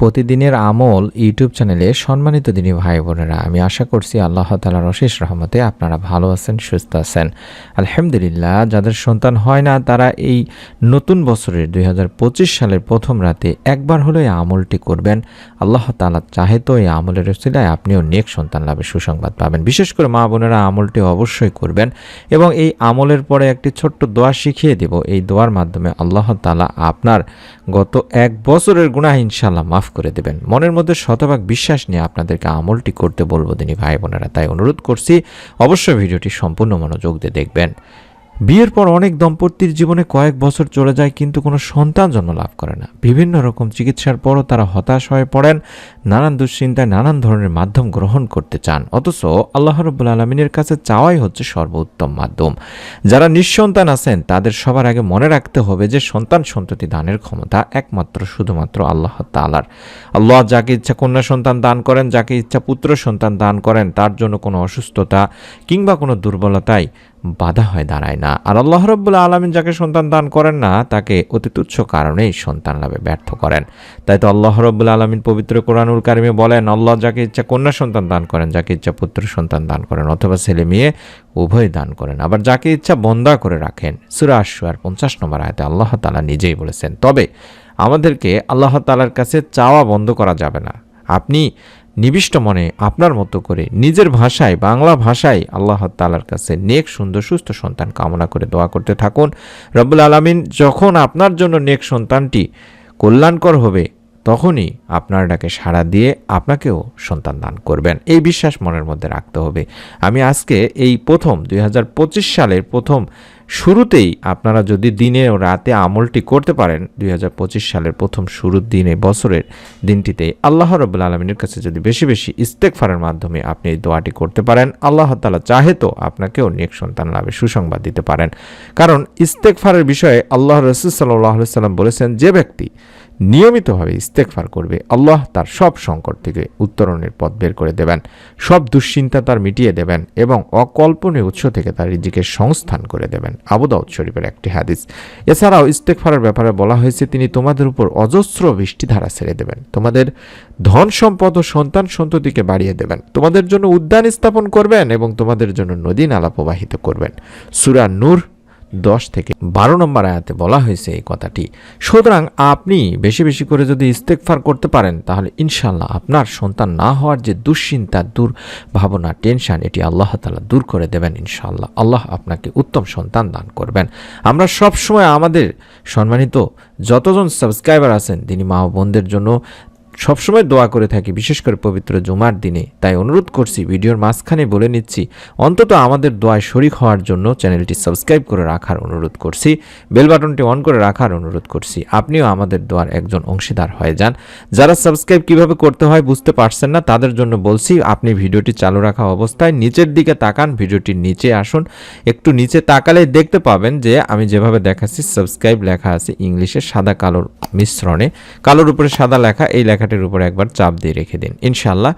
প্রতিদিনের আমল ইউটিউব চ্যানেলে সম্মানিত দিনী ভাই বোনেরা, আমি আশা করছি আল্লাহ তালার অশেষ রহমতে আপনারা ভালো আছেন, সুস্থ আছেন। আলহামদুলিল্লাহ, যাদের সন্তান হয় না, তারা এই নতুন বছরের দুই হাজার পঁচিশ সালের প্রথম রাতে একবার হলো এই আমলটি করবেন। আল্লাহ তালা চাহে তো এই আমলের রসিলায় আপনিও নেক সন্তান লাভের সুসংবাদ পাবেন। বিশেষ করে মা বোনেরা আমলটি অবশ্যই করবেন এবং এই আমলের পরে একটি ছোট্ট দোয়া শিখিয়ে দেব। এই দোয়ার মাধ্যমে আল্লাহ তালা আপনার গত এক বছরের গুণা ইনশাল্লাহ মাফ করে দেবেন। মনের মধ্যে শতভাগ বিশ্বাস নিয়ে আপনাদেরকে আমলটি করতে বলব দিনই ভাই বোনেরা। তাই অনুরোধ করছি, অবশ্যই ভিডিওটি সম্পূর্ণ মনোযোগ দিয়ে দেখবেন। বিয়ের পর অনেক দম্পতির জীবনে কয়েক বছর চলে যায় কিন্তু কোনো সন্তান জন্ম লাভ করে না। বিভিন্ন রকম চিকিৎসার পরও তারা হতাশ হয়ে পড়েন। নানান দুশ্চিন্তায় নানান ধরনের মাধ্যম গ্রহণ করতে চান। অথচ আল্লাহ রব্বুল আলমিনের কাছে চাওয়াই হচ্ছে সর্বোত্তম মাধ্যম। যারা নিঃসন্তান আছেন, তাদের সবার আগে মনে রাখতে হবে যে সন্তান সন্ততি দানের ক্ষমতা একমাত্র, শুধুমাত্র আল্লাহ তালার আল্লাহ যাকে ইচ্ছা কন্যা সন্তান দান করেন, যাকে ইচ্ছা পুত্র সন্তান দান করেন, তার জন্য কোনো অসুস্থতা কিংবা কোনো দুর্বলতায় বাধা হয়ে দাঁড়ায় না। আর আল্লাহ রব্বুল্লা আলমিন যাকে সন্তান দান করেন না, তাকে অতি তুচ্ছ কারণেই সন্তান লাভে ব্যর্থ করেন। তাই তো আল্লাহ রব্বুল্লা আলমিন পবিত্র কোরআনুল কারিমে বলেন, আল্লাহ যাকে ইচ্ছা কন্যা সন্তান দান করেন, যাকে ইচ্ছা পুত্র সন্তান দান করেন অথবা ছেলে মেয়ে উভয় দান করেন। আবার যাকে ইচ্ছা বন্দা করে রাখেন, সুরা আর পঞ্চাশ নম্বর আয়তে আল্লাহ তালা নিজেই বলেছেন। তবে আমাদেরকে আল্লাহ তালার কাছে চাওয়া বন্ধ করা যাবে না। আপনি নিবিষ্ট মনে আপনার মতো করে নিজের ভাষায়, বাংলা ভাষায় আল্লাহ তালার কাছে নেক, সুন্দর, সুস্থ সন্তান কামনা করে দোয়া করতে থাকুন। রব্বুল আলমিন যখন আপনার জন্য নেক সন্তানটি কল্যাণকর হবে তখনই আপনার ডাকে সাড়া দিয়ে আপনাকেও সন্তান দান করবেন। এই বিশ্বাস মনের মধ্যে রাখতে হবে। আমি আজকে এই প্রথম দুই হাজার পঁচিশ সালের প্রথম শুরুতেই আপনারা যদি দিনে ও রাতে আমলটি করতে পারেন, দুই হাজার পঁচিশ সালের প্রথম শুরুর দিনে, বছরের দিনটিতে আল্লাহ রবুল্লা আলমিনের কাছে যদি বেশি বেশি ইস্তেকফারের মাধ্যমে আপনি এই দোয়াটি করতে পারেন, আল্লাহ তালা চাহে তো আপনাকেও নেক সন্তান লাভে সুসংবাদ দিতে পারেন। কারণ ইস্তেকফারের বিষয়ে আল্লাহ রসুল সাল্লাহ সাল্লাম বলেছেন, যে ব্যক্তি নিয়মিতভাবে ইস্তেকফার করবে। আল্লাহ তার সব সংকট থেকে উত্তরণের পথ বের করে দেবেন। সব দুশ্চিন্তা তার মিটিয়ে দেবেন এবং অকল্পনীয় উৎস থেকে তার রিজিকে সংস্থান করে দেবেন। আবুদাউদ শরীফের একটি হাদিস। এছাড়াও ইস্তেকফারের ব্যাপারে বলা হয়েছে, তিনি তোমাদের উপর অজস্র বৃষ্টিধারা ছেড়ে দেবেন। তোমাদের ধন সম্পদ ও সন্তান সন্ততিকে বাড়িয়ে দেবেন। তোমাদের জন্য উদ্যান স্থাপন করবেন এবং তোমাদের জন্য নদী নালা প্রবাহিত করবেন। সুরা নূর দশ থেকে বারো নম্বর আয়াতে বলা হয়েছে এই কথাটি। সুতরাং আপনি বেশি বেশি করে যদি ইস্তেকফার করতে পারেন, তাহলে ইনশাল্লাহ আপনার সন্তান না হওয়ার যে দুশ্চিন্তা দূর ভাবনা টেনশন, এটি আল্লাহ তালা দূর করে দেবেন ইনশাল্লাহ আল্লাহ আপনাকে উত্তম সন্তান দান করবেন। আমরা সব সময় আমাদের সম্মানিত যতজন সাবস্ক্রাইবার আছেন, তিনি মা বোনদের জন্য সবসময় দোয়া করে থাকি, বিশেষ করে পবিত্র জুমার দিনে। তাই অনুরোধ করছি, ভিডিওর মাঝখানে বলে নিচ্ছি, অন্তত আমাদের দোয়ায় শরিক হওয়ার জন্য চ্যানেলটি সাবস্ক্রাইব করে রাখার অনুরোধ করছি, বেল বাটনটি অন করে রাখার অনুরোধ করছি। আপনিও আমাদের দোয়ার একজন অংশীদার হয়ে যান। যারা সাবস্ক্রাইব কীভাবে করতে হয় বুঝতে পারছেন না, তাদের জন্য বলছি, আপনি ভিডিওটি চালু রাখা অবস্থায় নিচের দিকে তাকান ভিডিওটির নিচে আসুন। একটু নিচে তাকালে দেখতে পাবেন যে, আমি যেভাবে দেখাচ্ছি, সাবস্ক্রাইব লেখা আছে ইংলিশে সাদা কালোর মিশ্রণে। কালোর উপরে সাদা লেখা, এই লেখা লেখাটির উপর একবার চাপ দিয়ে রেখে দিন। ইনশাল্লাহ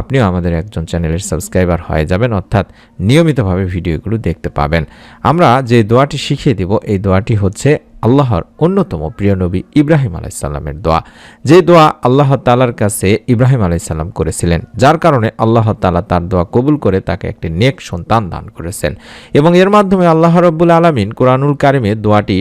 আপনিও আমাদের একজন চ্যানেলের সাবস্ক্রাইবার হয়ে যাবেন, অর্থাৎ নিয়মিতভাবে ভিডিওগুলো দেখতে পাবেন। আমরা যে দোয়াটি শিখিয়ে দিব, এই দোয়াটি হচ্ছে আল্লাহর অন্যতম প্রিয় নবী ইব্রাহিম আলাইসাল্লামের দোয়া। যে দোয়া আল্লাহ তালার কাছে ইব্রাহিম আলাইসাল্লাম করেছিলেন, যার কারণে আল্লাহ তালা তার দোয়া কবুল করে তাকে একটি নেক সন্তান দান করেছেন। এবং এর মাধ্যমে আল্লাহ রব্বুল আলমিন কোরআনুল কারিমে দোয়াটি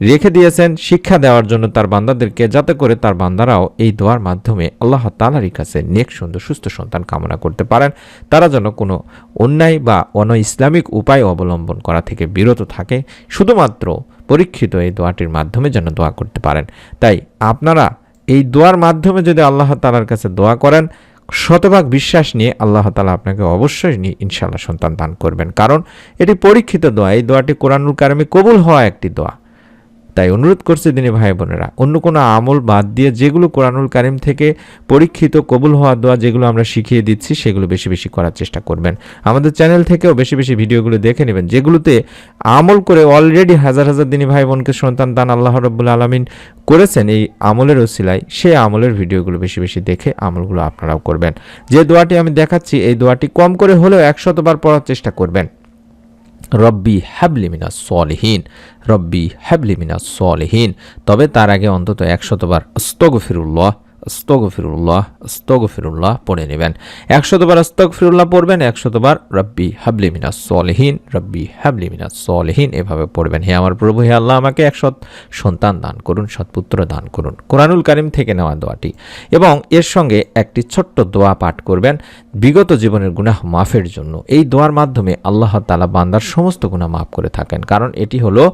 রেখে দিয়েছেন শিক্ষা দেওয়ার জন্য তার বান্দাদেরকে, যাতে করে তার বান্দারাও এই দোয়ার মাধ্যমে আল্লাহ তালারই কাছে নেক, সুন্দর, সুস্থ সন্তান কামনা করতে পারেন। তারা যেন কোনো অন্যায় বা অন ইসলামিক উপায় অবলম্বন করা থেকে বিরত থাকে, শুধুমাত্র পরীক্ষিত এই দোয়াটির মাধ্যমে যেন দোয়া করতে পারেন। তাই আপনারা এই দোয়ার মাধ্যমে যদি আল্লাহ তালার কাছে দোয়া করেন, শতভাগ বিশ্বাস নিয়ে আল্লাহ তালা আপনাকে অবশ্যই নিয়ে ইনশাল্লাহ সন্তান দান করবেন। কারণ এটি পরীক্ষিত দোয়া। এই দোয়াটি কোরআনুল কারমে কবুল হওয়া একটি দোয়া। তাই অনুরোধ করছে দিনী ভাই বোনেরা, অন্য কোনো আমল বাদ দিয়ে যেগুলো কোরআনুল কারিম থেকে পরীক্ষিত কবুল হওয়া দোয়া যেগুলো আমরা শিখিয়ে দিচ্ছি, সেগুলো বেশি বেশি করার চেষ্টা করবেন। আমাদের চ্যানেল থেকেও বেশি বেশি ভিডিওগুলো দেখে নেবেন, যেগুলোতে আমল করে অলরেডি হাজার হাজার দিনী ভাই বোনকে সন্তান দান আল্লাহ রব্বুল আলমিন করেছেন, এই আমলের ওসিলায় সেই আমলের ভিডিওগুলো বেশি বেশি দেখে আমলগুলো আপনারাও করবেন। যে দোয়াটি আমি দেখাচ্ছি, এই দোয়াটি কম করে হলেও একশতবার পড়ার চেষ্টা করবেন। রব্বি হ্যাবলি মিনা সলিহীন রব্বি হ্যাবলি মিনা সলিহীন। তবে তার আগে অন্তত একশতবার আস্তগফিরুল্লাহ। আস্তগফিরুল্লাহ আস্তগফিরুল্লাহ পড়ে নেবেন। একশতবার আস্তগফিরুল্লাহ পড়বেন একশতবার রব্বি হাবলি মিনাস সলিহীন, রব্বি হাবলি মিনাস সলিহীন এভাবে পড়বেন। হে আমার প্রভু, হে আল্লাহ, আমাকে এক সৎ সন্তান দান করুন সৎপুত্র দান করুন। কোরআনুল কারিম থেকে নেওয়া দোয়াটি। এবং এর সঙ্গে একটি ছোট্ট দোয়া পাঠ করবেন। বিগত জীবনের গুনাহ মাফের জন্য। এই দোয়ার মাধ্যমে আল্লাহ তালা বান্দার সমস্ত গুনাহ মাফ করে থাকেন। কারণ এটি হলো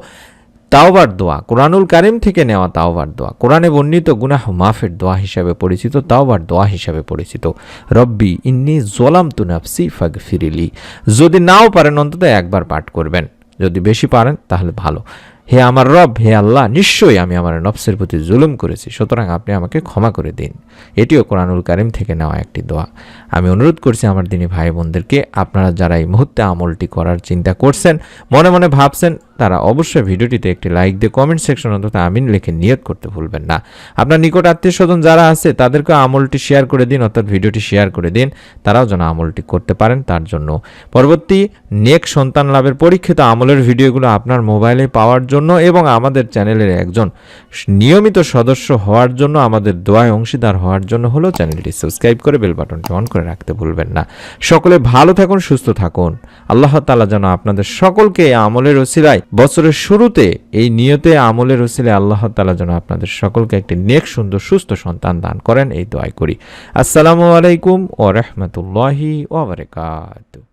তাওবার দোয়া, কোরআনুল কারিম থেকে নেওয়া তাওবার দোয়া, কোরআনে বর্ণিত গুনাহ মাফের দোয়া হিসাবে পরিচিত, তাওবার দোয়া হিসাবে পরিচিত। রব্বি ইন্নি জোলাম তু নাফসি ফাগ ফিরিলি যদি নাও পারেন, অন্তত একবার পাঠ করবেন। যদি বেশি পারেন, তাহলে ভালো। হে আমার রব, হে আল্লাহ, নিশ্চয়ই আমি আমার নফসের প্রতি জুলুম করেছি, সুতরাং আপনি আমাকে ক্ষমা করে দিন। এটিও কোরআনুল কারিম থেকে নেওয়া একটি দোয়া। আমি অনুরোধ করছি আমার দিনী ভাই বোনদেরকে, আপনারা যারা এই মুহূর্তে আমলটি করার চিন্তা করছেন, মনে মনে ভাবছেন তারা অবশ্যই ভিডিওটিতে একটি লাইক দিয়ে কমেন্ট সেকশন অন্তত আমিন লিখে নিয়ত করতে ভুলবেন না। আপনার নিকট আত্মীয় স্বজন যারা আছে, তাদেরকে আমলটি শেয়ার করে দিন, অর্থাৎ ভিডিওটি শেয়ার করে দিন। তারাও যেন আমলটি করতে পারেন তার জন্য। পরবর্তী নেক সন্তান লাভের পরীক্ষিত আমলের ভিডিওগুলো আপনার মোবাইলে পাওয়ার জন্য এবং আমাদের চ্যানেলের একজন নিয়মিত সদস্য হওয়ার জন্য, আমাদের দোয়ায় অংশীদার হওয়ার জন্য হলো চ্যানেলটি সাবস্ক্রাইব করে বেল বাটনটি অন করে রাখতে ভুলবেন না। সকলে ভালো থাকুন, সুস্থ থাকুন। আল্লাহ তালা যেন আপনাদের সকলকে আমলের ওসিলায় বছরের শুরুতে এই নিয়তে আমলের রসিলে আল্লাহ তালা যেন আপনাদের সকলকে একটি নেক, সুন্দর, সুস্থ সন্তান দান করেন, এই দোয়াই করি। আসসালামু আলাইকুম ও রহমতুল্লাহি ওবরাকাতু